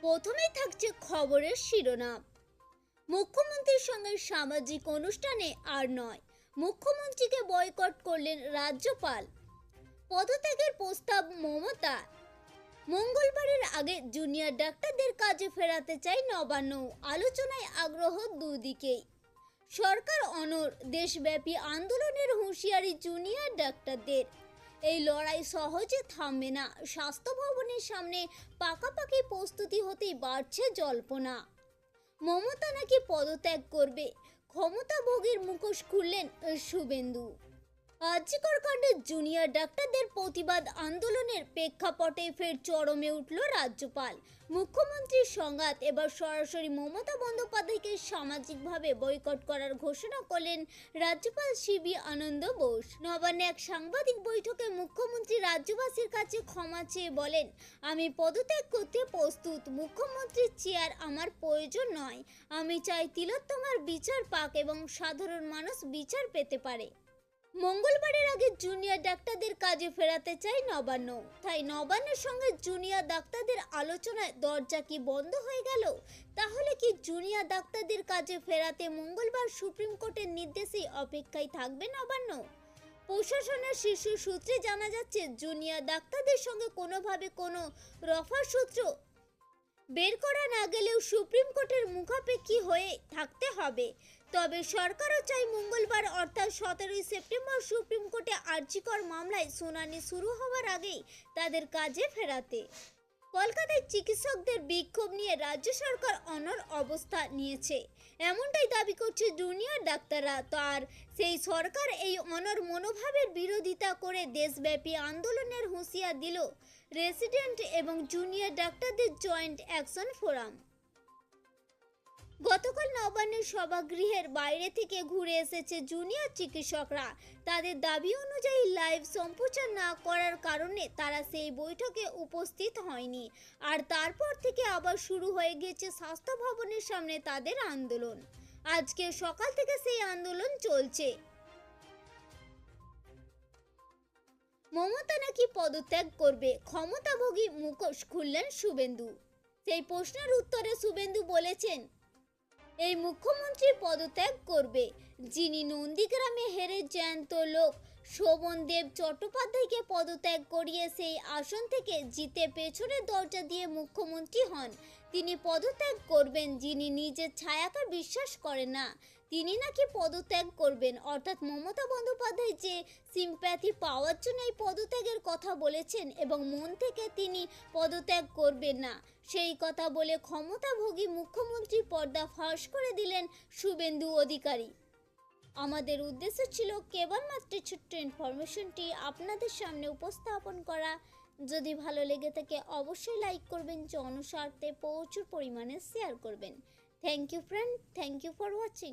প্রথমেই থাকছে খবরের শিরোনাম। মুখ্যমন্ত্রীর সঙ্গে সামাজিক অনুষ্ঠানে আর নয়, মুখ্যমন্ত্রীকে বয়কট করলেন রাজ্যপাল। পদত্যাগের প্রস্তাব মমতা। মঙ্গলবারের আগে জুনিয়র ডাক্তারদের কাজে ফেরাতে চাই নবান্ন, আলোচনায় আগ্রহ দুদিকেই। সরকার অনর দেশব্যাপী আন্দোলনের হুঁশিয়ারি জুনিয়র ডাক্তারদের। এই লড়াই সহজে থামবে না। স্বাস্থ্য ভবনের সামনে পাকাপাকি প্রস্তুতি হতেই বাড়ছে জল্পনা। মমতা নাকি পদত্যাগ করবে। ক্ষমতা ভোগের মুখোশ খুললেন শুভেন্দু। আর্যিকর কাণ্ডে জুনিয়র ডাক্তারদের প্রতিবাদ আন্দোলনের প্রেক্ষাপটে ফের চরমে উঠল রাজ্যপাল। মুখ্যমন্ত্রীর সংঘাত, এবার সরাসরি মমতা বন্দ্যোপাধ্যায়কে সামাজিকভাবে বয়কট করার ঘোষণা করলেন রাজ্যপাল সিবি আনন্দ বোস। নবান্নে এক সাংবাদিক বৈঠকে মুখ্যমন্ত্রী রাজ্যবাসীর কাছে ক্ষমা চেয়ে বলেন, আমি পদত্যাগ করতে প্রস্তুত। মুখ্যমন্ত্রীর চেয়ার আমার প্রয়োজন নয়। আমি চাই তিলোত্তমার বিচার পাক এবং সাধারণ মানুষ বিচার পেতে পারে। মঙ্গলবারের আগে জুনিয়র ডাক্তারদের কাজে ফেরাতে চাই নবান্ন। তাই নবান্নের সঙ্গে জুনিয়র ডাক্তারদের আলোচনায় দরজা কি বন্ধ হয়ে গেল? তাহলে কি জুনিয়র ডাক্তারদের কাজে ফেরাতে মঙ্গলবার সুপ্রিম কোর্টের নির্দেশেই অপেক্ষায় থাকবে নবান্ন? প্রশাসনের শীর্ষ সূত্রে জানা যাচ্ছে জুনিয়র ডাক্তারদের সঙ্গে কোনোভাবে কোনো রফার সূত্র বের করা না গেলেও সুপ্রিম কোর্টের মুখাপেক্ষী হয়ে থাকতে হবে। তবে সরকারও চাই মঙ্গলবার, অর্থাৎ সতেরোই সেপ্টেম্বর, সুপ্রিম কোর্টে আর্জিকর মামলায় শুনানি শুরু হওয়ার আগেই তাদের কাজে ফেরাতে। কলকাতায় চিকিৎসকদের বিক্ষোভ নিয়ে রাজ্য সরকার অনর অবস্থা নিয়েছে। এমনটাই দাবি করছে জুনিয়র ডাক্তাররা। তার সেই সরকার এই অনর মনোভাবের বিরোধিতা করে দেশব্যাপী আন্দোলনের হুঁশিয়ার দিল রেসিডেন্ট এবং জুনিয়র ডাক্তারদের জয়েন্ট অ্যাকশন ফোরাম। গতকাল নবান্নের সভাগৃহের বাইরে থেকে ঘুরে এসেছে জুনিয়র চিকিৎসকরা। তাদের দাবি অনুযায়ী লাইভ সম্প্রচার না করার কারণে তারা সেই বৈঠকে উপস্থিত হয়নি। আর তারপর থেকে আবার শুরু হয়ে গেছে স্বাস্থ্য ভবনের সামনে তাদের আন্দোলন। আজকে সকাল থেকে সেই আন্দোলন চলছে। মমতা নাকি পদত্যাগ করবে? ক্ষমতাভোগী মুখোশ খুললেন শুভেন্দু। সেই প্রশ্নের উত্তরে শুভেন্দু বলেছেন এই মুখ্যমন্ত্রী পদত্যাগ করবে। যিনি নন্দীগ্রামে হেরে জ্যান্ত লোক শোভনদেব চট্টোপাধ্যায়কে পদত্যাগ করিয়ে সেই আসন থেকে জিতে পেছনের দরজা দিয়ে মুখ্যমন্ত্রী হন। তিনি পদত্যাগ করবেন যিনি নিজের ছায়াকে বিশ্বাস করেন না। তিনি নাকি পদত্যাগ করবেন? অর্থাৎ মমতা বন্দ্যোপাধ্যায় যে সিম্প্যাথি পাওয়ার জন্য এই পদত্যাগের কথা বলেছেন এবং মন থেকে তিনি পদত্যাগ করবেন না, সেই কথা বলে ক্ষমতাভোগী মুখ্যমন্ত্রী পর্দা ফাঁস করে দিলেন শুভেন্দু অধিকারী। আমাদের উদ্দেশ্য ছিল কেবলমাত্র ছোট্ট ইনফরমেশনটি আপনাদের সামনে উপস্থাপন করা। যদি ভালো লেগে থাকে অবশ্যই লাইক করবেন, জনস্বার্থে প্রচুর পরিমাণে শেয়ার করবেন। Thank you friend thank you for watching